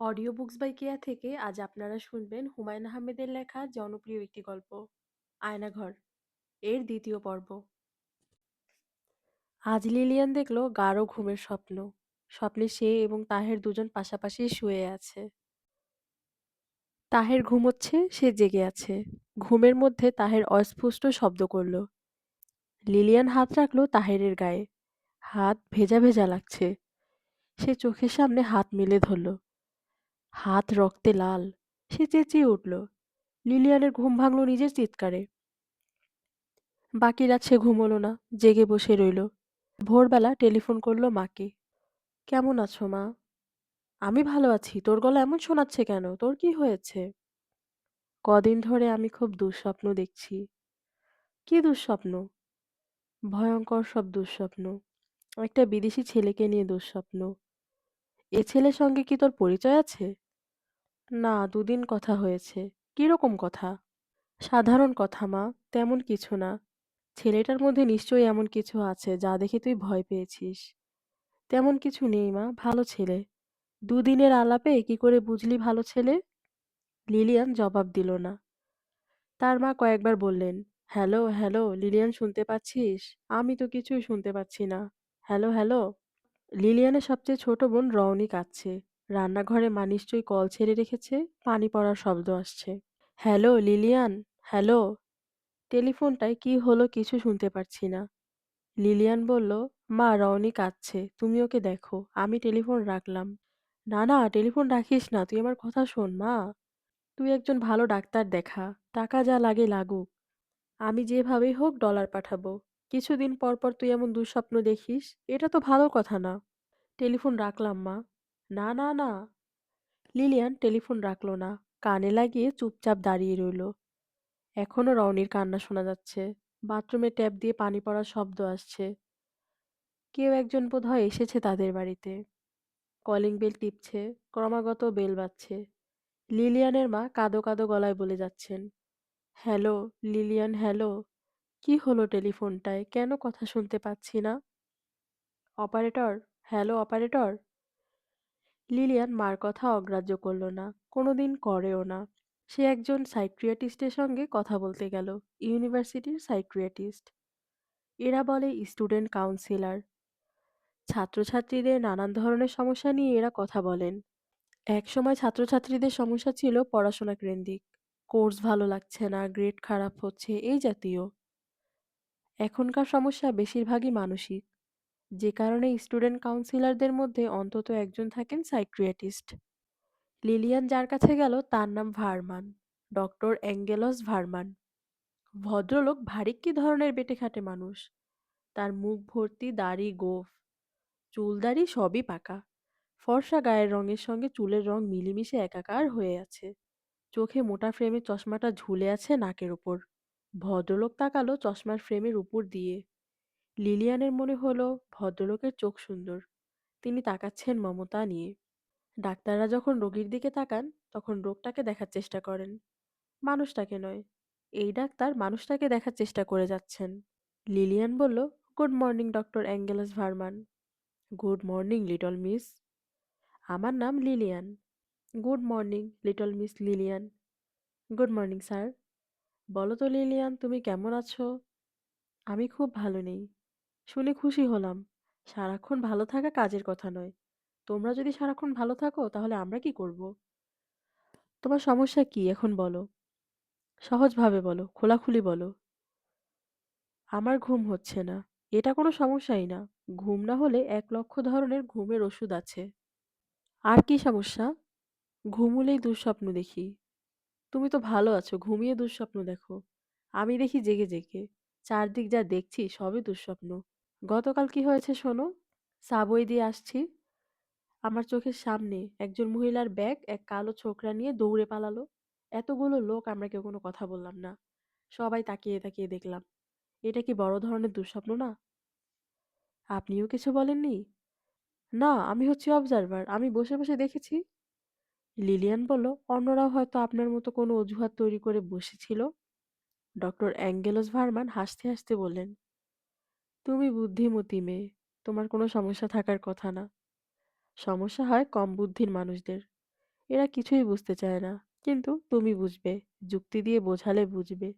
Audio books by কেয়া থেকে আজ আপনারা শুনবেন হুমায়ুন আহমেদের লেখা জনপ্রিয় একটি গল্প, আয়নাঘর। এর দ্বিতীয় পর্ব। আজ লিলিয়ান দেখল গাঢ় ঘুমের স্বপ্ন। স্বপ্নে সে এবং তাহের দুজন পাশাপাশি শুয়ে আছে। তাহের ঘুমোচ্ছে সে জেগে আছে। ঘুমের মধ্যে তাহের অস্ফুষ্ট শব্দ করল। লিলিয়ান হাত রাখল তাহেরের গায়ে। হাত ভেজা ভেজা লাগছে। সে চোখের সামনে হাত মেলে ধরল। হাত রক্তে লাল। সে চেঁচিয়ে উঠল। লিলিয়ানের ঘুম ভাঙল নিজের চিৎকারে। বাকি রাত সে ঘুমোলো না, জেগে বসে রইল। ভোরবেলা টেলিফোন করল মাকে। কেমন আছো মা? আমি ভালো আছি। তোর গলা এমন শোনাচ্ছে কেন? তোর কি হয়েছে? কদিন ধরে আমি খুব দুঃস্বপ্ন দেখছি। কি দুঃস্বপ্ন? ভয়ঙ্কর সব দুঃস্বপ্ন। একটা বিদেশি ছেলেকে নিয়ে দুঃস্বপ্ন। এ ছেলের সঙ্গে কি তোর পরিচয় আছে? না, দুদিন কথা হয়েছে। কীরকম কথা? সাধারণ কথা, মা, তেমন কিছু না। ছেলেটার মধ্যে নিশ্চয়ই এমন কিছু আছে যা দেখে তুই ভয় পেয়েছিস। তেমন কিছু নেই, মা, ভালো ছেলে। দুদিনের আলাপে কি করে বুঝলি ভালো ছেলে? লিলিয়ান জবাব দিল না। তার মা কয়েকবার বললেন, হ্যালো হ্যালো, লিলিয়ান শুনতে পাচ্ছিস? আমি তো কিছুই শুনতে পাচ্ছি না। Hello hello. লিলিয়ানের সবচেয়ে ছোট বোন রওনি কাঁদছে রান্নাঘরে মা নিশ্চয়ই কল ছেড়ে রেখেছে, পানি পড়ার শব্দ আসছে। Hello, Lilian, hello. টেলিফোনটায় কি হলো কিছু শুনতে পারছি না। লিলিয়ান বলল, মা, রওনি কাঁদছে, তুমি ওকে দেখো, আমি টেলিফোন রাখলাম। না না, টেলিফোন রাখিস না, তুই আমার কথা শোন, মা। তুই একজন ভালো ডাক্তার দেখা, টাকা যা লাগে লাগুক। আমি যেভাবেই হোক ডলার পাঠাবো। কিছুদিন পর পর তুই এমন দুঃস্বপ্ন দেখিস, এটা তো ভালো কথা না। টেলিফোন রাখলাম, মা। না না না। লিলিয়ান টেলিফোন রাখল না, কানে লাগিয়ে চুপচাপ দাঁড়িয়ে রইল। এখনও রওনির কান্না শোনা যাচ্ছে, বাথরুমে ট্যাপ দিয়ে পানি পড়ার শব্দ আসছে। কেউ একজন বোধহয় এসেছে তাদের বাড়িতে। কলিং বেল টিপছে, ক্রমাগত বেল বাজছে। লিলিয়ানের মা কাদো কাদো গলায় বলে যাচ্ছেন, হ্যালো, লিলিয়ান, হ্যালো, কি হলো টেলিফোনটায়? কেন কথা শুনতে পাচ্ছি না? Operator, hello, operator? লিলিয়ান মার কথা অগ্রাহ্য করল না, কোনোদিন করেও না। সে একজন সাইক্রিয়াটিস্টের সঙ্গে কথা বলতে গেল, ইউনিভার্সিটির সাইক্রিয়াটিস্ট এরা বলে স্টুডেন্ট কাউন্সিলর। ছাত্রছাত্রীদের নানান ধরনের সমস্যা নিয়ে এরা কথা বলেন। একসময় ছাত্রছাত্রীদের সমস্যা ছিল পড়াশোনা কেন্দ্রিক। কোর্স ভালো লাগছে না, গ্রেড খারাপ হচ্ছে, এই জাতীয়। এখনকার সমস্যা বেশিরভাগই মানসিক। যে কারণে স্টুডেন্ট কাউন্সিলরদের মধ্যে অন্তত একজন থাকেন সাইক্রিয়াটিস্ট লিলিয়ান যার কাছে গেল তার নাম ভারমান, ডক্টর অ্যাঙ্গেলস ভারমান। ভদ্রলোক ভারী কি ধরনের বেটে খাটে মানুষ? তার মুখ ভর্তি দাড়ি গোঁফ চুলদাড়ি সবই পাকা। ফর্সা গায়ের রঙের সঙ্গে চুলের রং মিলেমিশে একাকার হয়ে আছে। চোখে মোটা ফ্রেমে চশমাটা ঝুলে আছে নাকের ওপর ভদ্রলোক তাকালো চশমার ফ্রেমের উপর দিয়ে। লিলিয়ানের মনে হলো ভদ্রলোকের চোখ সুন্দর। তিনি তাকাচ্ছেন মমতা নিয়ে। ডাক্তাররা যখন রোগীর দিকে তাকান, তখন রোগটাকে দেখার চেষ্টা করেন। মানুষটাকে নয়, এই ডাক্তার মানুষটাকে দেখার চেষ্টা করে যাচ্ছেন। লিলিয়ান বলল, good morning, doctor Angelus Vermann. Good morning, little miss. আমার নাম Lillian. Good morning, little miss Lillian. Good morning, sir. বলো তো লিলিয়ান, তুমি কেমন আছো? আমি খুব ভালো নেই। শুনে খুশি হলাম। সারাক্ষণ ভালো থাকা কাজের কথা নয়। তোমরা যদি সারাক্ষণ ভালো থাকো, তাহলে আমরা কি করব? তোমার সমস্যা কি, এখন বলো। সহজভাবে বলো, খোলাখুলি বলো। আমার ঘুম হচ্ছে না। এটা কোনো সমস্যাই না। ঘুম না হলে এক লক্ষ ধরনের ঘুমের ওষুধ আছে। আর কি সমস্যা? ঘুমুলেই দুঃস্বপ্ন দেখি। তুমি তো ভালো আছো, ঘুমিয়ে দুঃস্বপ্ন দেখো। আমি দেখি জেগে জেগে। চারদিক যা দেখছি, সবই দুঃস্বপ্ন। গতকাল কি হয়েছে শোনো? সাবওয়ে দিয়ে আসছি। আমার চোখের সামনে একজন মহিলার ব্যাগ, এক কালো ছোকরা নিয়ে দৌড়ে পালালো। এতগুলো লোক আমরা কেউ কোনো কথা বললাম না। সবাই তাকিয়ে তাকিয়ে দেখলাম। এটা কি বড় ধরনের দুঃস্বপ্ন না? আপনিও কিছু বলেননি? না, আমি হচ্ছি অবজারভার আমি বসে বসে দেখেছি। লিলিয়ান বলল, অন্যরাও হয়তো আপনার মতো কোনো অজুহাত তৈরি করে বসেছিল। ডক্টর অ্যাঙ্গেলস ভার্মান হাসতে হাসতে বললেন তুমি বুদ্ধিমতী মেয়ে তোমার কোনো সমস্যা থাকার কথা না সমস্যা হয় কম বুদ্ধির মানুষদের এরা কিছুই বুঝতে চায় না। কিন্তু তুমি বুঝবে। যুক্তি দিয়ে বোঝালে বুঝবে।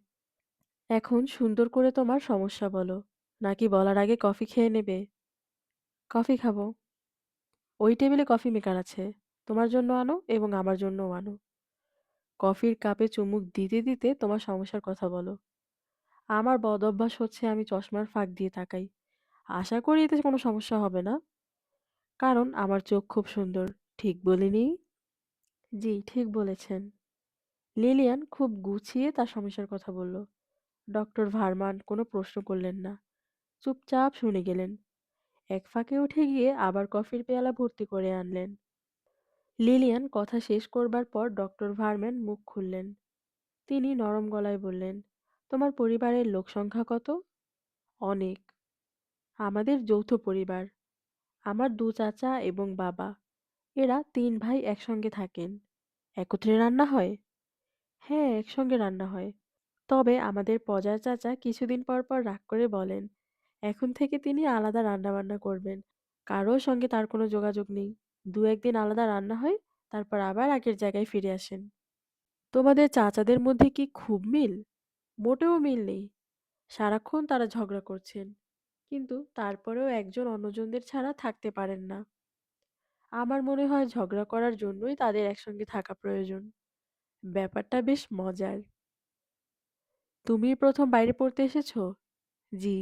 এখন সুন্দর করে তোমার সমস্যা বলো। নাকি বলার আগে কফি খেয়ে নেবে? কফি খাব। ওই টেবিলে কফি মেকার আছে। তোমার জন্য আনো এবং আমার জন্যও আনো। কফির কাপে চুমুক দিতে, দিতে তোমার সমস্যার কথা বলো। আমার বদ অভ্যাস হচ্ছে আমি চশমার ফাঁক দিয়ে তাকাই। আশা করি এতে কোনো সমস্যা হবে না। কারণ আমার চোখ খুব সুন্দর। ঠিক বলিনি? জি, ঠিক বলেছেন। লিলিয়ান খুব গুছিয়ে তার সমস্যার কথা বলল। ডক্টর ভার্মান কোনো প্রশ্ন করলেন না। চুপচাপ শুনে গেলেন। এক ফাঁকে উঠে গিয়ে আবার কফির পেয়ালা ভর্তি করে আনলেন। লিলিয়ান কথা শেষ করবার পর ডক্টর ভার্ম্যান মুখ খুললেন। তিনি নরম গলায় বললেন, তোমার পরিবারের লোক সংখ্যা কত? অনেক। আমাদের যৌথ পরিবার। আমার দু চাচা এবং বাবা। এরা তিন ভাই একসঙ্গে থাকেন। একত্রে রান্না হয়? হ্যাঁ, একসঙ্গে রান্না হয়। তবে আমাদের পজার চাচা কিছুদিন পর পর রাগ করে বলেন, এখন থেকে তিনি আলাদা রান্নাবান্না করবেন। কারও সঙ্গে তার কোনো যোগাযোগ নেই। দু একদিন আলাদা রান্না হয়, তারপর আবার আগের জায়গায় ফিরে আসেন। তোমাদের চাচাদের মধ্যে কি খুব মিল? মোটেও মিল নেই। সারাক্ষণ তারা ঝগড়া করছেন। কিন্তু তারপরেও একজন অন্যজনদের ছাড়া থাকতে পারেন না। আমার মনে হয় ঝগড়া করার জন্যই তাদের একসঙ্গে থাকা প্রয়োজন। ব্যাপারটা বেশ মজার। তুমিই প্রথম বাইরে পড়তে এসেছ? জি।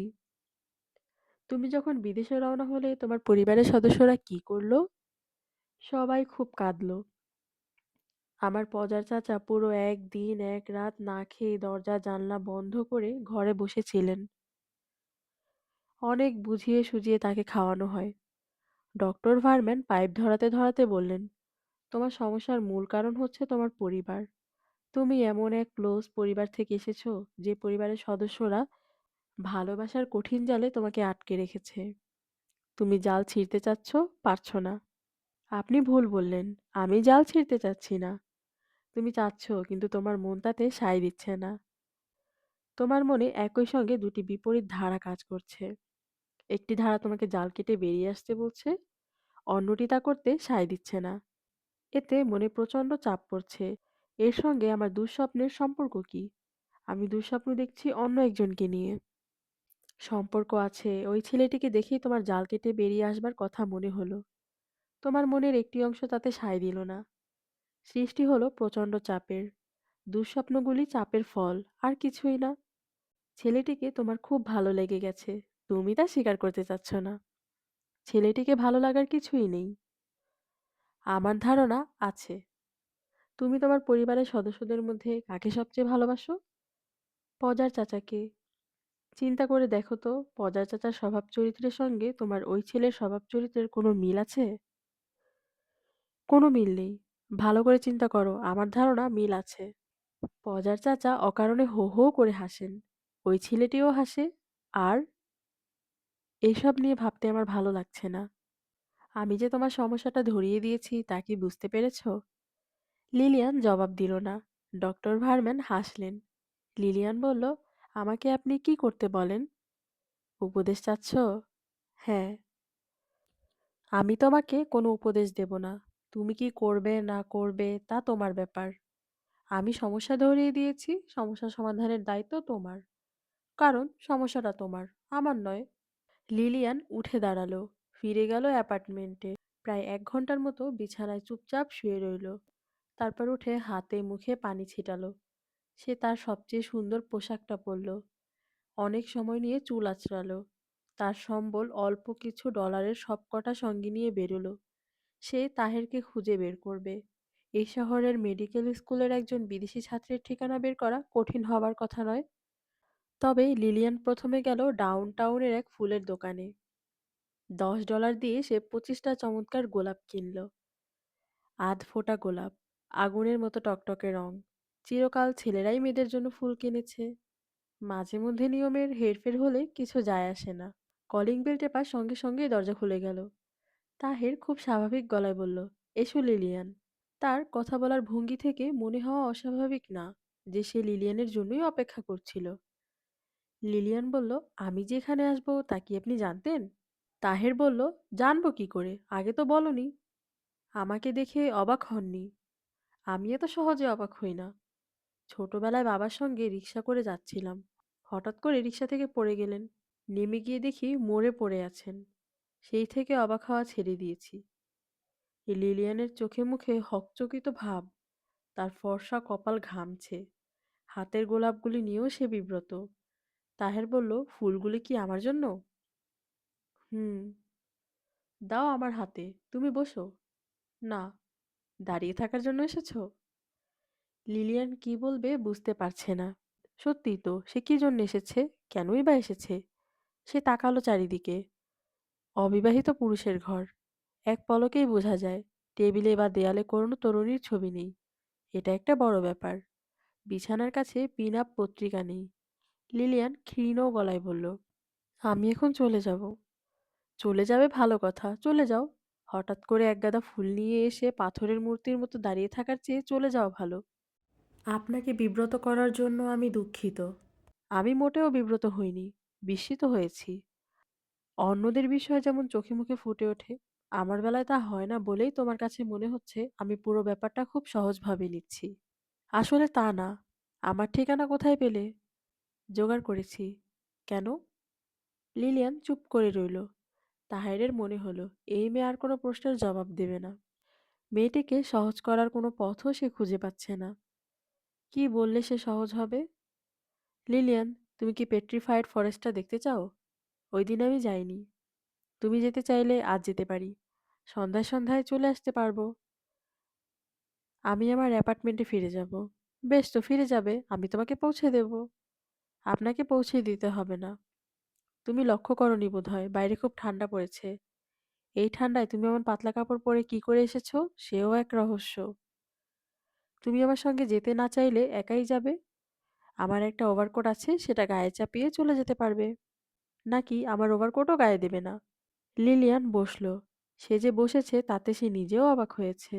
তুমি যখন বিদেশে রওনা হলে তোমার পরিবারের সদস্যরা কি করল? সবাই খুব কাঁদলো। আমার পজার চাচা পুরো এক দিন এক রাত না খেয়ে দরজা জানলা বন্ধ করে ঘরে বসেছিলেন। অনেক বুঝিয়ে সুঝিয়ে তাকে খাওয়ানো হয়। ডক্টর ভার্ম্যান পাইপ ধরাতে ধরাতে বললেন, তোমার সমস্যার মূল কারণ হচ্ছে তোমার পরিবার। তুমি এমন এক ক্লোজ পরিবার থেকে এসেছ যে পরিবারের সদস্যরা ভালোবাসার কঠিন জালে তোমাকে আটকে রেখেছে। তুমি জাল ছিঁড়তে চাচ্ছ, পারছ না। আপনি ভুল বললেন। আমি জাল ছিঁড়তে চাচ্ছি না। তুমি চাচ্ছ কিন্তু তোমার মন তাতে সায় দিচ্ছে না। তোমার মনে একই সঙ্গে দুটি বিপরীত ধারা কাজ করছে। একটি ধারা তোমাকে জাল কেটে বেরিয়ে আসতে বলছে, অন্যটি তা করতে সায় দিচ্ছে না। এতে মনে প্রচণ্ড চাপ পড়ছে। এর সঙ্গে আমার দুঃস্বপ্নের সম্পর্ক কি? আমি দুঃস্বপ্ন দেখছি অন্য একজনকে নিয়ে। সম্পর্ক আছে, ওই ছেলেটিকে দেখেই তোমার জাল কেটে বেরিয়ে আসবার কথা মনে হলো। তোমার মনের একটি অংশ তাতে সায় দিল না। সৃষ্টি হলো প্রচণ্ড চাপের। দুঃস্বপ্নগুলি চাপের ফল, আর কিছুই না। ছেলেটিকে তোমার খুব ভালো লেগে গেছে। তুমি তা স্বীকার করতে চাচ্ছ না। ছেলেটিকে ভালো লাগার কিছুই নেই। আমার ধারণা আছে। তুমি তোমার পরিবারের সদস্যদের মধ্যে কাকে সবচেয়ে ভালোবাসো? পজার চাচাকে। চিন্তা করে দেখো তো পজার চাচার স্বভাব চরিত্রের সঙ্গে তোমার ওই ছেলের স্বভাব চরিত্রের কোনো মিল আছে? কোনো মিল নেই। ভালো করে চিন্তা করো, আমার ধারণা মিল আছে। পজার চাচা অকারণে হো হো করে হাসেন। ওই ছেলেটিও হাসে। আর? এসব নিয়ে ভাবতে আমার ভালো লাগছে না। আমি যে তোমার সমস্যাটা ধরিয়ে দিয়েছি তা কি বুঝতে পেরেছ? লিলিয়ান জবাব দিল না। ডক্টর ভার্ম্যান হাসলেন। লিলিয়ান বলল, আমাকে আপনি কি করতে বলেন? উপদেশ চাচ্ছ? হ্যাঁ। আমি তোমাকে কোনো উপদেশ দেব না। তুমি কি করবে না করবে তা তোমার ব্যাপার। আমি সমস্যা ধরিয়ে দিয়েছি, সমস্যা সমাধানের দায়িত্ব তোমার। কারণ সমস্যাটা তোমার, আমার নয়। লিলিয়ান উঠে দাঁড়াল, ফিরে গেল অ্যাপার্টমেন্টে। প্রায় এক ঘণ্টার মতো বিছানায় চুপচাপ শুয়ে রইল। তারপর উঠে হাতে মুখে পানি ছিটালো। সে তার সবচেয়ে সুন্দর পোশাকটা পরল। অনেক সময় নিয়ে চুল আঁচড়ালো। তার সম্বল অল্প কিছু ডলারের সবকটা সঙ্গে নিয়ে বেরোলো। সে তাহেরকে খুঁজে বের করবে। এই শহরের মেডিকেল স্কুলের একজন বিদেশি ছাত্রের ঠিকানা বের করা কঠিন হবার কথা নয়। তবে লিলিয়ান প্রথমে গেল ডাউনটাউনের এক ফুলের দোকানে। দশ ডলার দিয়ে সে পঁচিশটা চমৎকার গোলাপ কিনল। আধফোটা গোলাপ, আগুনের মতো টকটকে রং। চিরকাল ছেলেরাই মেয়েদের জন্য ফুল কিনেছে। মাঝে মধ্যে নিয়মের হেরফের হলে কিছু যায় আসে না। কলিং বেল টেপার সঙ্গে সঙ্গেই দরজা খুলে গেল। তাহের খুব স্বাভাবিক গলায় বলল, এসো লিলিয়ান। তার কথা বলার ভঙ্গি থেকে মনে হওয়া অস্বাভাবিক না যে সে লিলিয়ানের জন্যই অপেক্ষা করছিল। লিলিয়ান বলল, আমি যে এখানে আসব তা কি আপনি জানতেন? তাহের বলল, জানব কি করে, আগে তো বলনি। আমাকে দেখে অবাক হননি। আমি এত সহজে অবাক হই না। ছোটবেলায় বাবার সঙ্গে রিক্সা করে যাচ্ছিলাম। হঠাৎ করে রিক্সা থেকে পড়ে গেলেন। নেমে গিয়ে দেখি মরে পড়ে আছেন। সেই থেকে অবাক হওয়া ছেড়ে দিয়েছি। লিলিয়ানের চোখে মুখে হকচকিত ভাব। তার ফর্সা কপাল ঘামছে। হাতের গোলাপগুলি নিয়েও সে বিব্রত। তাহের বলল, ফুলগুলি কি আমার জন্য? হুম। দাও আমার হাতে। তুমি বসো। না। দাঁড়িয়ে থাকার জন্য এসেছ? লিলিয়ান কি বলবে বুঝতে পারছে না। সত্যিই তো, সে কি জন্য এসেছে? কেনই বা এসেছে? সে তাকালো চারিদিকে। অবিবাহিত পুরুষের ঘর। এক পলকেই বোঝা যায়, টেবিলে বা দেয়ালে কোনো তরুণীর ছবি নেই। এটা একটা বড় ব্যাপার। বিছানার কাছে পিন আপ পত্রিকা নেই। লিলিয়ান ক্ষীণ গলায় বলল, আমি এখন চলে যাব। চলে যাবে ভালো কথা, চলে যাও। হঠাৎ করে একগাদা ফুল নিয়ে এসে পাথরের মূর্তির মতো দাঁড়িয়ে থাকার চেয়ে চলে যাওয়া ভালো। আপনাকে বিব্রত করার জন্য আমি দুঃখিত। আমি মোটেও বিব্রত হইনি, বিস্মিত হয়েছি। অন্যদের বিষয়ে যেমন চোখে মুখে ফুটে ওঠে, আমার বেলায় তা হয় না বলেই তোমার কাছে মনে হচ্ছে আমি পুরো ব্যাপারটা খুব সহজভাবে নিচ্ছি। আসলে তা না। আমার ঠিকানা কোথায় পেলে? জোগাড় করেছি। কেন? লিলিয়ান চুপ করে রইল। তাহেরের মনে হলো এই মেয়ে আর কোনো প্রশ্নের জবাব দেবে না। মেয়েটিকে সহজ করার কোনো পথও সে খুঁজে পাচ্ছে না। কি বললে সে সহজ হবে? লিলিয়ান, তুমি কি পেট্রিফায়েড ফরেস্টটা দেখতে চাও? ওই দিন আমি যাইনি। তুমি যেতে চাইলে আজ যেতে পারি। সন্ধ্যায় সন্ধ্যায় চলে আসতে পারব। আমি আমার অ্যাপার্টমেন্টে ফিরে যাব। বেশ তো ফিরে যাবে, আমি তোমাকে পৌঁছে দেব। আপনাকে পৌঁছে দিতে হবে না। তুমি লক্ষ্য করনি বোধহয় বাইরে খুব ঠান্ডা পড়েছে। এই ঠান্ডায় তুমি এমন পাতলা কাপড় পরে কি করে এসেছ সেও এক রহস্য। তুমি আমার সঙ্গে যেতে না চাইলে একাই যাবে। আমার একটা ওভারকোট আছে সেটা গায়ে চাপিয়ে চলে যেতে পারবে। নাকি আমার ওভারকোটও গায়ে দেবে না। লিলিয়ান বসল। সে যে বসেছে, তাতে সে নিজেও অবাক হয়েছে।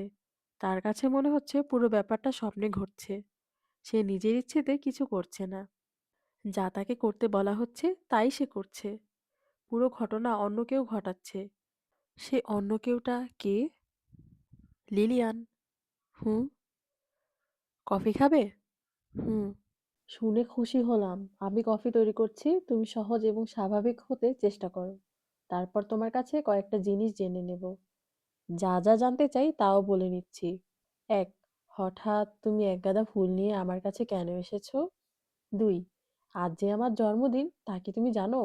তার কাছে মনে হচ্ছে পুরো ব্যাপারটা স্বপ্নে ঘটছে। সে নিজের ইচ্ছেতে কিছু করছে না। যা তাকে করতে বলা হচ্ছে, তাই সে করছে। পুরো ঘটনা অন্য কেউ ঘটাচ্ছে। সে অন্য কেউটা কে? লিলিয়ান? হুম? কফি খাবে? হুম। শুনে খুশি হলাম। আমি কফি তৈরি করছি, তুমি সহজ এবং স্বাভাবিক হতে চেষ্টা করো। তারপর তোমার কাছে কয়েকটা জিনিস জেনে নেব। যা যা জানতে চাই তাও বলে নিচ্ছি। এক, হঠাৎ তুমি এক গাদা ফুল নিয়ে আমার কাছে কেন এসেছ? দুই, আজ যে আমার জন্মদিন তা কি তুমি জানো?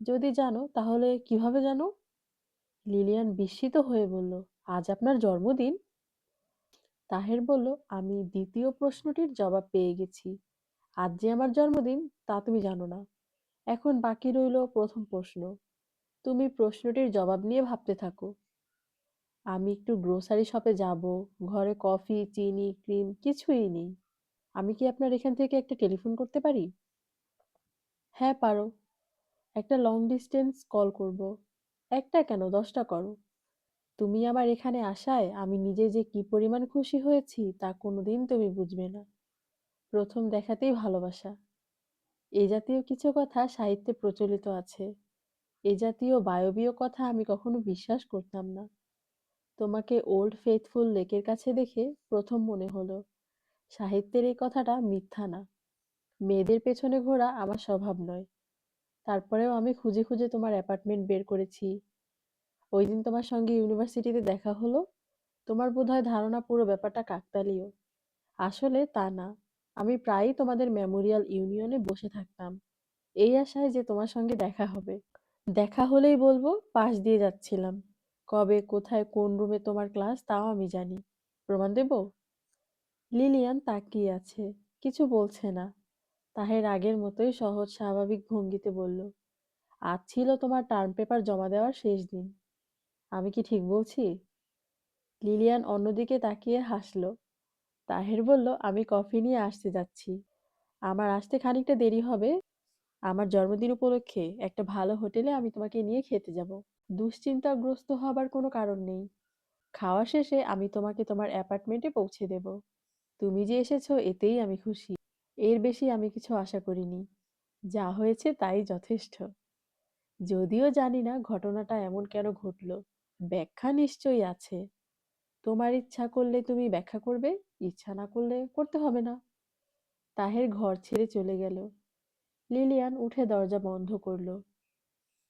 যদি জানো তাহলে কীভাবে জানো? লিলিয়ান বিস্মিত হয়ে বলল, আজ আপনার জন্মদিন? তাহের বলল, আমি দ্বিতীয় প্রশ্নটির জবাব পেয়ে গেছি। আজ যে আমার জন্মদিন তা তুমি জানো না। এখন বাকি রইল প্রথম প্রশ্ন। তুমি প্রশ্নটির জবাব নিয়ে ভাবতে থাকো। আমি একটু গ্রোসারি শপে যাব, ঘরে কফি, চিনি, ক্রিম কিছুই নেই। আমি কি আপনার এখান থেকে একটা টেলিফোন করতে পারি? হ্যাঁ পারো। একটা লং ডিস্টেন্স কল করব। একটা কেন দশটা করো। তুমি আমার এখানে আসায় আমি নিজে যে কি পরিমাণ খুশি হয়েছি তা কোনোদিন তুমি বুঝবে না। প্রথম দেখাতেই ভালোবাসা। এ জাতীয় কিছু কথা সাহিত্যে প্রচলিত আছে। এ জাতীয় বায়বীয় কথা আমি কখনো বিশ্বাস করতাম না। তোমাকে ওল্ড ফেথফুল লেকের কাছে দেখে প্রথম মনে হলো, সাহিত্যের এই কথাটা মিথ্যা না। মেয়েদের পেছনে ঘোরা আমার স্বভাব নয়। তারপরেও আমি খুঁজে খুঁজে তোমার অ্যাপার্টমেন্ট বের করেছি। ওই দিন তোমার সঙ্গে ইউনিভার্সিটিতে দেখা হলো। তোমার বোধহয় ধারণা পুরো ব্যাপারটা কাকতালীয়। আসলে তা না। আমি প্রায়ই তোমাদের মেমোরিয়াল ইউনিয়নে বসে থাকতাম। এই আশায় যে তোমার সঙ্গে দেখা হবে। দেখা হলেই বলব পাশ দিয়ে যাচ্ছিলাম। কবে, কোথায়, কোন রুমে তোমার ক্লাস তাও আমি জানি। প্রমাণ দেব? লিলিয়ান তাকিয়ে আছে। কিছু বলছে না। তাহের আগের মতোই সহজ স্বাভাবিক ভঙ্গিতে বলল, আজ ছিল তোমার টার্ম পেপার জমা দেওয়ার শেষ দিন। আমি কি ঠিক বলছি? লিলিয়ান অন্যদিকে তাকিয়ে হাসল। তাহের বলল, আমি কফি নিয়ে আসতে যাচ্ছি। আমার আসতে খানিকটা দেরি হবে। আমার জন্মদিন উপলক্ষে একটা ভালো হোটেলে আমি তোমাকে নিয়ে খেতে যাব। দুশ্চিন্তাগ্রস্ত হবার কোনো কারণ নেই। খাওয়া শেষে আমি তোমাকে তোমার অ্যাপার্টমেন্টে পৌঁছে দেব। তুমি যে এসেছ এতেই আমি খুশি। এর বেশি আমি কিছু আশা করিনি। যা হয়েছে তাই যথেষ্ট। যদিও জানি না ঘটনাটা এমন কেন ঘটল। ব্যাখ্যা নিশ্চয়ই আছে। তোমার ইচ্ছা করলে তুমি ব্যাখ্যা করবে, ইচ্ছা না করলে করতে হবে না। তাহের ঘর ছেড়ে চলে গেল। লিলিয়ান উঠে দরজা বন্ধ করল।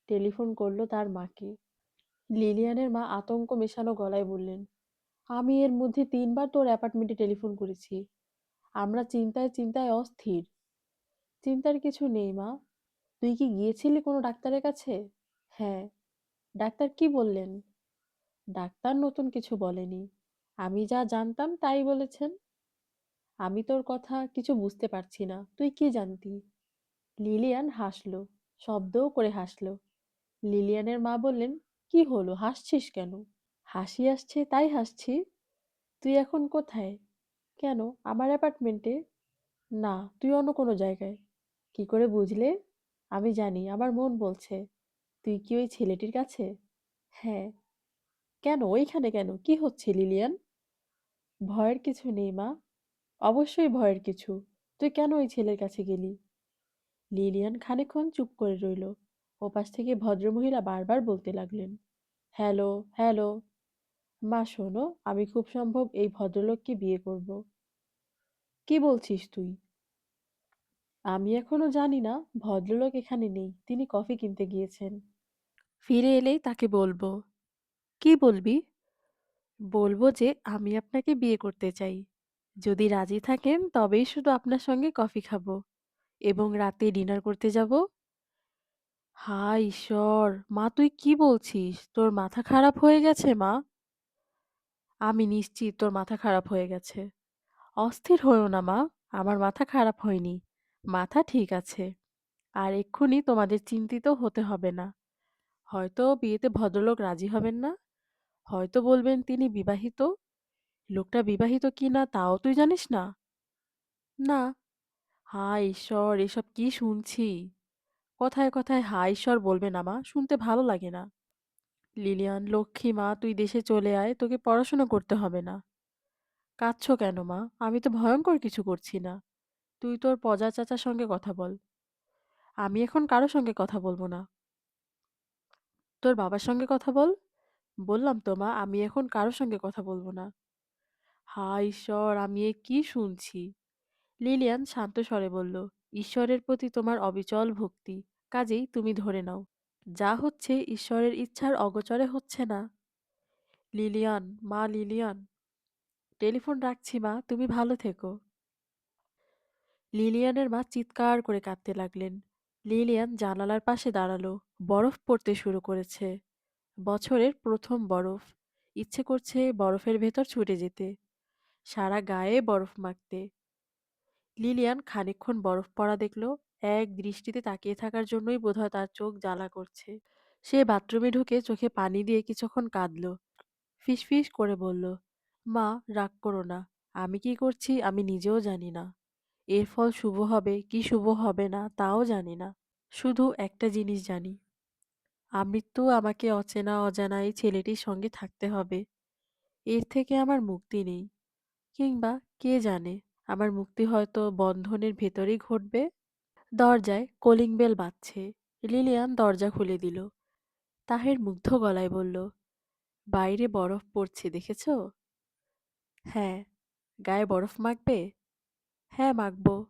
টেলিফোন করল তার মাকে। লিলিয়ানের মা আতঙ্ক মেশানো গলায় বললেন, আমি এর মধ্যে তিনবার তোর অ্যাপার্টমেন্টে টেলিফোন করেছি। আমরা চিন্তায় চিন্তায় অস্থির। চিন্তার কিছু নেই মা। তুই কি গিয়েছিলি কোনো ডাক্তারের কাছে? হ্যাঁ। ডাক্তার কি বললেন? ডাক্তার নতুন কিছু বলেনি। আমি যা জানতাম তাই বলেছেন। আমি তোর কথা কিছু বুঝতে পারছি না। তুই কি জানতি? লিলিয়ান হাসল, শব্দও করে হাসল। লিলিয়ানের মা বললেন, কি হলো হাসছিস কেন? হাসি আসছে তাই হাসছি। তুই এখন কোথায়? কেন আমার অ্যাপার্টমেন্টে? না, তুই অন্য কোনো জায়গায়। কি করে বুঝলে? আমি জানি, আমার মন বলছে। তুই কি ওই ছেলেটির কাছে? হ্যাঁ। কেন ওইখানে কেন? কি হচ্ছে লিলিয়ান? ভয়ের কিছু নেই মা। অবশ্যই ভয়ের কিছু। তুই কেন ওই ছেলের কাছে গেলি? লিলিয়ান খানিকক্ষণ চুপ করে রইল। ওপাশ থেকে ভদ্রমহিলা বারবার বলতে লাগলেন, হ্যালো, হ্যালো। মা শোনো, আমি খুব সম্ভব এই ভদ্রলোককে বিয়ে করব। কি বলছিস তুই? আমি এখনও জানি না ভদ্রলোক এখানে নেই তিনি কফি কিনতে গিয়েছেন ফিরে এলেই তাকে বলব কি বলবি? বলব যে, আমি আপনাকে বিয়ে করতে চাই। যদি রাজি থাকেন, তবেই শুধু আপনার সঙ্গে কফি খাব এবং রাতে ডিনার করতে যাব। হায় ঈশ্বর! মা, তুই কি বলছিস? তোর মাথা খারাপ হয়ে গেছে, মা? আমি নিশ্চিত তোর মাথা খারাপ হয়ে গেছে। অস্থির হয়েও না, মা। আমার মাথা খারাপ হয়নি। মাথা ঠিক আছে। আর এক্ষুনি তোমাদের চিন্তিত হতে হবে না। হয়তো বিয়েতে ভদ্রলোক রাজি হবেন না। হয়তো বলবেন তিনি বিবাহিত? লোকটা বিবাহিত কি না তাও তুই জানিস না? না। হায় ঈশ্বর, এসব কি শুনছি? কথায় কথায় হায় ঈশ্বর বলবে না মা শুনতে ভালো লাগে না। লিলিয়ান, লক্ষ্মী মা, তুই দেশে চলে আয়, তোকে পড়াশোনা করতে হবে না। কাঁদছো কেন মা? আমি তো ভয়ঙ্কর কিছু করছি না। তুই তোর পজা চাচার সঙ্গে কথা বল। আমি এখন কারও সঙ্গে কথা বলব না। তোর বাবার সঙ্গে কথা বল। বললাম তো মা, আমি এখন কারোর সঙ্গে কথা বলব না। হায় ঈশ্বর, আমি এ কি শুনছি? লিলিয়ান শান্ত স্বরে বলল, ঈশ্বরের প্রতি তোমার অবিচল ভক্তি, কাজেই তুমি ধরে নাও। যা হচ্ছে ঈশ্বরের ইচ্ছার অগোচরে হচ্ছে না। লিলিয়ান, মা লিলিয়ান, টেলিফোন রাখছি মা, তুমি ভালো থেকো। লিলিয়ানের মা চিৎকার করে কাঁদতে লাগলেন। লিলিয়ান জানালার পাশে দাঁড়াল, বরফ পড়তে শুরু করেছে। বছরের প্রথম বরফ। ইচ্ছে করছে বরফের ভেতর ছুটে যেতে। সারা গায়ে বরফ মাখতে। লিলিয়ান খানিকক্ষণ বরফ পড়া দেখল, এক দৃষ্টিতে তাকিয়ে থাকার জন্যই বোধহয় তার চোখ জ্বালা করছে। সে বাথরুমে ঢুকে চোখে পানি দিয়ে কিছুক্ষণ কাঁদল। ফিসফিস করে বলল, মা, রাগ করো না। আমি কি করছি আমি নিজেও জানি না। এর ফল শুভ হবে কি শুভ হবে না তাও জানি না। শুধু একটা জিনিস জানি। আমৃত্যু আমাকে অচেনা অজানা এই ছেলেটির সঙ্গে থাকতে হবে। এর থেকে আমার মুক্তি নেই। কিংবা কে জানে, আমার মুক্তি হয়তো বন্ধনের ভেতরেই ঘটবে। দরজায় কলিং বেল বাজছে। লিলিয়ান দরজা খুলে দিল। তাহের মুগ্ধ গলায় বলল, বাইরে বরফ পড়ছে, দেখেছ? হ্যাঁ। গায়ে বরফ মাখবে? হ্যাঁ মাখব।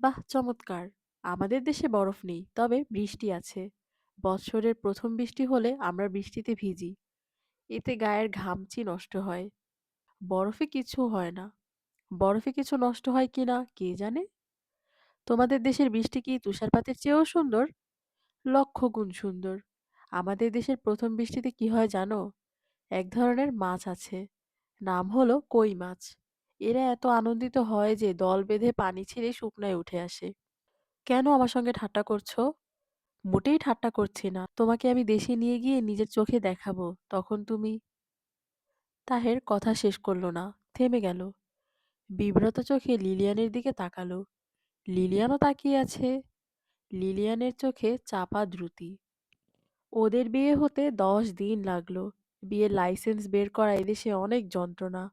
বাহ, চমৎকার। আমাদের দেশে বরফ নেই, তবে বৃষ্টি আছে। বৎসরের প্রথম বৃষ্টি হলে আমরা বৃষ্টিতে ভিজি। এতে গায়ের ঘামচি নষ্ট হয়। বরফে কিছু হয় না। বরফে কিছু নষ্ট হয় কি না, কে জানে? তোমাদের দেশের বৃষ্টি কি তুষারপাতের চেয়েও সুন্দর? লক্ষ গুণ সুন্দর। আমাদের দেশের প্রথম বৃষ্টিতে কি হয় জানো? এক ধরনের মাছ আছে। নাম হলো কই মাছ। এরা এত আনন্দিত হয় যে দল বেঁধে পানি ছেড়ে শুকনায় উঠে আসে। কেন আমার সঙ্গে ঠাট্টা করছ? মোটেই ঠাট্টা করছি না। তোমাকে আমি দেশে নিয়ে গিয়ে নিজের চোখে দেখাবো। তখন তুমি তাহের কথা শেষ করল না, থেমে গেল। বিব্রত চোখে লিলিয়ানের দিকে তাকালো। লিলিয়ানও তাকিয়ে আছে। লিলিয়ানের চোখে চাপা দ্রুতি। ওদের বিয়ে হতে দশ দিন লাগল। বিয়ের লাইসেন্স বের করা এদেশে অনেক যন্ত্রণা,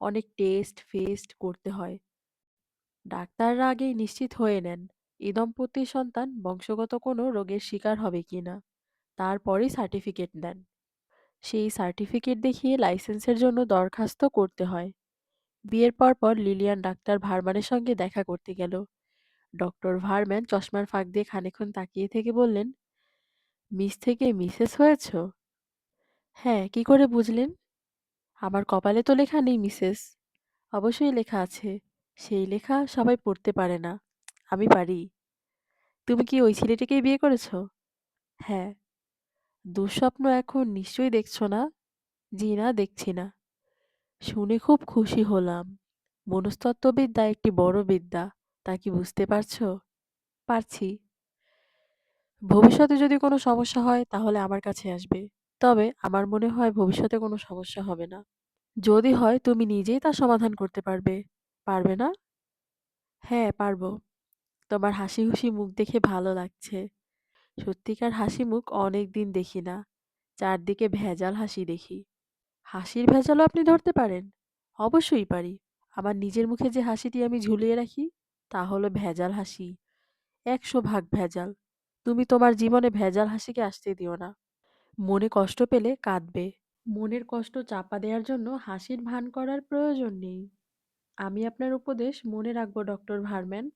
অনেক টেস্ট, ফেস্ট করতে হয়। ডাক্তাররা আগেই নিশ্চিত হয়ে নেন। এ দম্পতির সন্তান বংশগত কোনো রোগের শিকার হবে কিনা তারপরেই সার্টিফিকেট দেন। সেই সার্টিফিকেট দেখিয়ে লাইসেন্সের জন্য দরখাস্ত করতে হয়। বিয়ের পর পর লিলিয়ান ডাক্তার ভারম্যানের সঙ্গে দেখা করতে গেল। ডক্টর ভারম্যান চশমার ফাঁক দিয়ে খানিকক্ষণ তাকিয়ে থেকে বললেন মিস থেকে মিসেস হয়েছ? হ্যাঁ কি করে বুঝলেন? আমার কপালে তো লেখা নেই মিসেস অবশ্যই লেখা আছে। সেই লেখা সবাই পড়তে পারে না। আমি পারি। তুমি কি ওই ছেলেটিকেই বিয়ে করেছ? হ্যাঁ। দুঃস্বপ্ন এখন নিশ্চয়ই দেখছ না? জি না, দেখছি না। শুনে খুব খুশি হলাম। মনস্তত্ত্ববিদ্যা একটি বড় বিদ্যা, তা কি বুঝতে পারছ? পারছি। ভবিষ্যতে যদি কোনো সমস্যা হয়, তাহলে আমার কাছে আসবে। তবে আমার মনে হয় ভবিষ্যতে কোনো সমস্যা হবে না। যদি হয়, তুমি নিজেই তা সমাধান করতে পারবে। পারবে না? হ্যাঁ পারব। তোমার হাসি খুশি মুখ দেখে ভালো লাগছে। সত্যিকার হাসি মুখ অনেক দিন দেখি না। চারদিকে ভেজাল হাসি দেখি। হাসির ভেজালও আপনি ধরতে পারেন? অবশ্যই পারি। আমার নিজের মুখে যে হাসিটি আমি ঝুলিয়ে রাখি, তা হলো ভেজাল হাসি। একশো ভাগ ভেজাল। তুমি তোমার জীবনে ভেজাল হাসিকে আসতে দিও না। মনে কষ্ট পেলে কাঁদবে। মনের কষ্ট চাপা দেওয়ার জন্য হাসির ভান করার প্রয়োজন নেই। আমি আপনার উপদেশ মনে রাখব, ডক্টর ভারম্যান।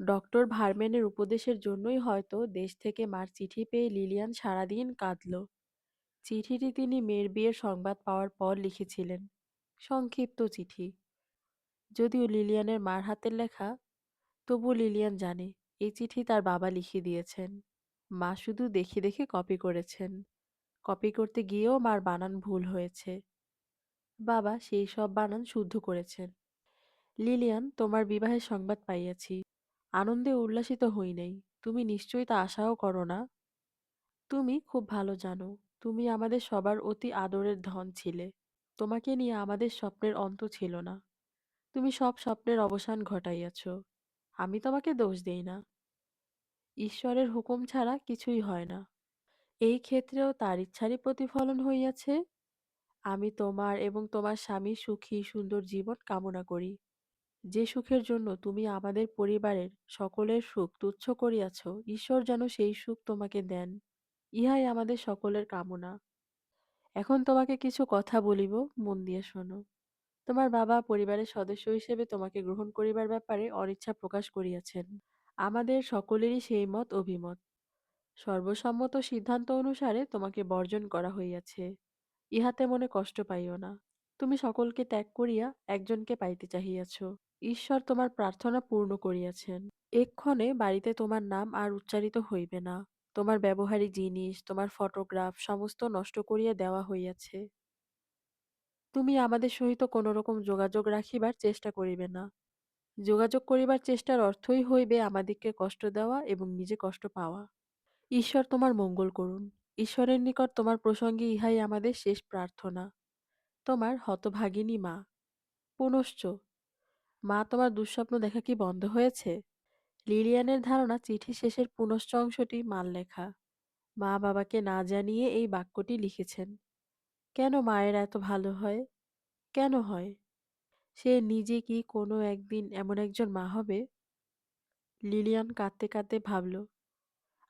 ডক্টর ভারম্যানের উপদেশের জন্যই হয়তো দেশ থেকে মার চিঠি পেয়ে লিলিয়ান সারাদিন কাঁদল। চিঠিটি তিনি মেয়ের বিয়ের সংবাদ পাওয়ার পর লিখেছিলেন। সংক্ষিপ্ত চিঠি। যদিও লিলিয়ানের মার হাতের লেখা তবু লিলিয়ান জানে, এই চিঠি তার বাবা লিখে দিয়েছেন। মা শুধু দেখে দেখে কপি করেছেন। কপি করতে গিয়েও মার বানান ভুল হয়েছে। বাবা সেই সব বানান শুদ্ধ করেছেন। লিলিয়ান, তোমার বিবাহের সংবাদ পাইয়াছি। আনন্দে উল্লাসিত হই নাই। তুমি নিশ্চয়ই তা আশাও করো না। তুমি খুব ভালো জানো, তুমি আমাদের সবার অতি আদরের ধন ছিলে। তোমাকে নিয়ে আমাদের স্বপ্নের অন্ত ছিল না। তুমি সব স্বপ্নের অবসান ঘটাইয়াছ। আমি তোমাকে দোষ দেই না। ঈশ্বরের হুকুম ছাড়া কিছুই হয় না। এই ক্ষেত্রেও তার ইচ্ছারই প্রতিফলন হইয়াছে। আমি তোমার এবং তোমার স্বামী সুখী সুন্দর জীবন কামনা করি। যে সুখের জন্য তুমি আমাদের পরিবারের সকলের সুখ তুচ্ছ করিয়াছ, ঈশ্বর যেন সেই সুখ তোমাকে দেন। ইহাই আমাদের সকলের কামনা। এখন তোমাকে কিছু কথা বলিব, মন দিয়ে শোনো। তোমার বাবা পরিবারের সদস্য হিসেবে তোমাকে গ্রহণ করিবার ব্যাপারে অনিচ্ছা প্রকাশ করিয়াছেন। আমাদের সকলেরই সেই মত অভিমত। সর্বসম্মত সিদ্ধান্ত অনুসারে তোমাকে বর্জন করা হইয়াছে। ইহাতে মনে কষ্ট পাইও না। তুমি সকলকে ত্যাগ করিয়া একজনকে পাইতে চাহিয়াছ। ঈশ্বর তোমার প্রার্থনা পূর্ণ করিয়াছেন। এক্ষণে বাড়িতে তোমার নাম আর উচ্চারিত হইবে না। তোমার ব্যবহারিক জিনিস, তোমার ফটোগ্রাফ সমস্ত নষ্ট করিয়া দেওয়া হইয়াছে। তুমি আমাদের সহিত কোনো রকম যোগাযোগ রাখিবার চেষ্টা করিবে না। যোগাযোগ করিবার চেষ্টার অর্থই হইবে আমাদিগকে কষ্ট দেওয়া এবং নিজে কষ্ট পাওয়া। ঈশ্বর তোমার মঙ্গল করুন। ঈশ্বরের নিকট তোমার প্রসঙ্গে ইহাই আমাদের শেষ প্রার্থনা। তোমার হতভাগিনী মা। পুনশ্চ মা, তোমার দুঃস্বপ্ন দেখা কি বন্ধ হয়েছে? লিলিয়ানের ধারণা চিঠি শেষের পুনশ্চ অংশটি মাল লেখা মা বাবাকে না জানিয়ে এই বাক্যটি লিখেছেন। কেন মায়ের এত ভালো হয়? কেন হয়? সে নিজে কি কোনো একদিন এমন একজন মা হবে? লিলিয়ান কাঁদতে কাঁদতে ভাবল,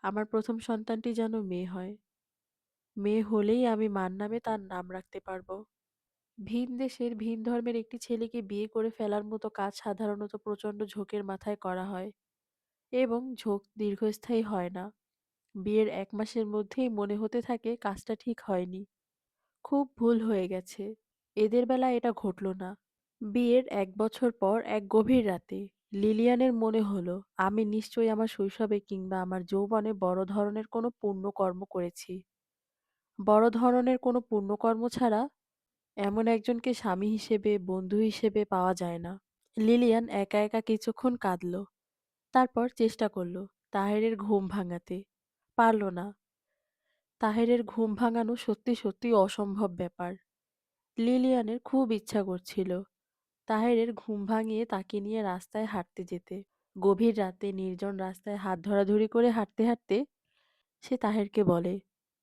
আমার প্রথম সন্তানটি যেন মেয়ে হয়। মেয়ে হলেই আমি মার নামে তার নাম রাখতে পারব। ভিন দেশের ভিন ধর্মের একটি ছেলেকে বিয়ে করে ফেলার মতো কাজ সাধারণত প্রচণ্ড ঝোঁকের মাথায় করা হয় এবং ঝোঁক দীর্ঘস্থায়ী হয় না। বিয়ের এক মাসের মধ্যেই মনে হতে থাকে কাজটা ঠিক হয়নি। খুব ভুল হয়ে গেছে। এদের বেলা এটা ঘটল না। বিয়ের এক বছর পর এক গভীর রাতে লিলিয়ানের মনে হলো, আমি নিশ্চয়ই আমার শৈশবে কিংবা আমার যৌবনে বড় ধরনের কোনো পুণ্যকর্ম করেছি। বড় ধরনের কোনো পুণ্যকর্ম ছাড়া এমন একজনকে স্বামী হিসেবে, বন্ধু হিসেবে পাওয়া যায় না। লিলিয়ান একা একা কিছুক্ষণ কাঁদল। তারপর চেষ্টা করল তাহেরের ঘুম ভাঙাতে। পারল না। তাহেরের ঘুম ভাঙানো সত্যি সত্যি অসম্ভব ব্যাপার। লিলিয়ানের খুব ইচ্ছা করছিল তাহেরের ঘুম ভাঙিয়ে তাকে নিয়ে রাস্তায় হাঁটতে যেতে। গভীর রাতে নির্জন রাস্তায় হাত ধরাধরি করে হাঁটতে হাঁটতে সে তাহেরকে বলে,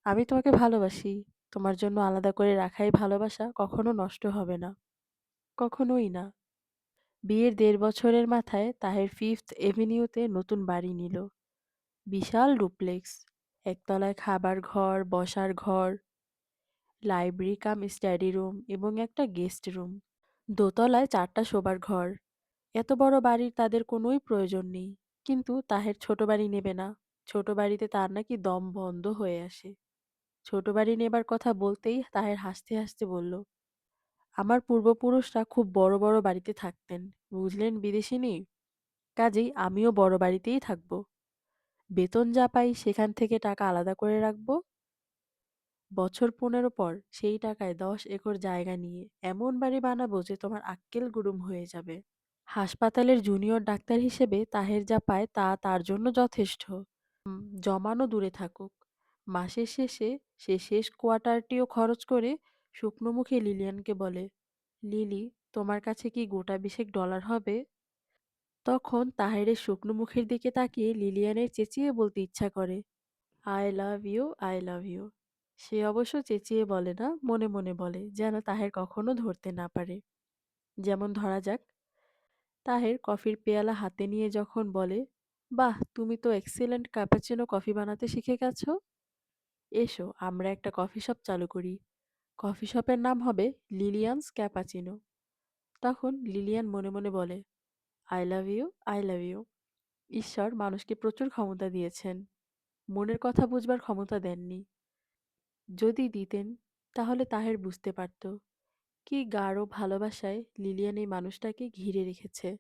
আমি তোমাকে ভালোবাসি। তোমার জন্য আলাদা করে রাখাই ভালোবাসা কখনো নষ্ট হবে না। কখনোই না। বিয়ের দেড় বছরের মাথায় তাহের ফিফথ এভিনিউতে নতুন বাড়ি নিল। বিশাল ডুপ্লেক্স, একতলায় খাবার ঘর, বসার ঘর, লাইব্রেরি কাম স্টাডি রুম এবং একটা গেস্ট রুম। দোতলায় চারটা শোবার ঘর। এত বড় বাড়ির তাদের কোনোই প্রয়োজন নেই। কিন্তু তাহের ছোট বাড়ি নেবে না। ছোট বাড়িতে তার নাকি দম বন্ধ হয়ে আসে। ছোট বাড়ি নেবার কথা বলতেই তাহের হাসতে হাসতে বলল, আমার পূর্বপুরুষরা খুব বড় বড় বাড়িতে থাকতেন। বুঝলেন বিদেশিনী? কাজেই আমিও বড় বাড়িতেই থাকব। বেতন যা পাই সেখান থেকে টাকা আলাদা করে রাখব। বছর পনেরো পর সেই টাকায় দশ একর জায়গা নিয়ে এমন বাড়ি বানাবো যে তোমার আক্কেল গুরুম হয়ে যাবে। হাসপাতালের জুনিয়র ডাক্তার হিসেবে তাহের যা পায় তা তার জন্য যথেষ্ট। জমানো দূরে থাকুক। মাসের শেষে সে শেষ কোয়ার্টারটিও খরচ করে শুকনো মুখে লিলিয়ানকে বলে, লিলি, তোমার কাছে কি গোটা বিশেক ডলার হবে? তখন তাহেরের শুকনো মুখের দিকে তাকিয়ে লিলিয়ানের চেঁচিয়ে বলতে ইচ্ছা করে, I love you, I love you. সে অবশ্য চেঁচিয়ে বলে না, মনে মনে বলে যেন তাহের কখনো ধরতে না পারে। যেমন ধরা যাক, তাহের কফির পেয়ালা হাতে নিয়ে যখন বলে, বাহ, তুমি তো এক্সেলেন্ট ক্যাপাচিনো কফি বানাতে শিখে গেছো। এসো, আমরা একটা কফি শপ চালু করি। কফি শপের নাম হবে লিলিয়ানস ক্যাপাচিনো। তখন লিলিয়ান মনে মনে বলে, I love you, I love you. ঈশ্বর মানুষকে প্রচুর ক্ষমতা দিয়েছেন। মনের কথা বুঝবার ক্ষমতা দেননি। যদি দিতেন, তাহলে তাহের বুঝতে পারত। কি গাঢ় ভালোবাসায় লিলিয়ান এই মানুষটাকে ঘিরে রেখেছে।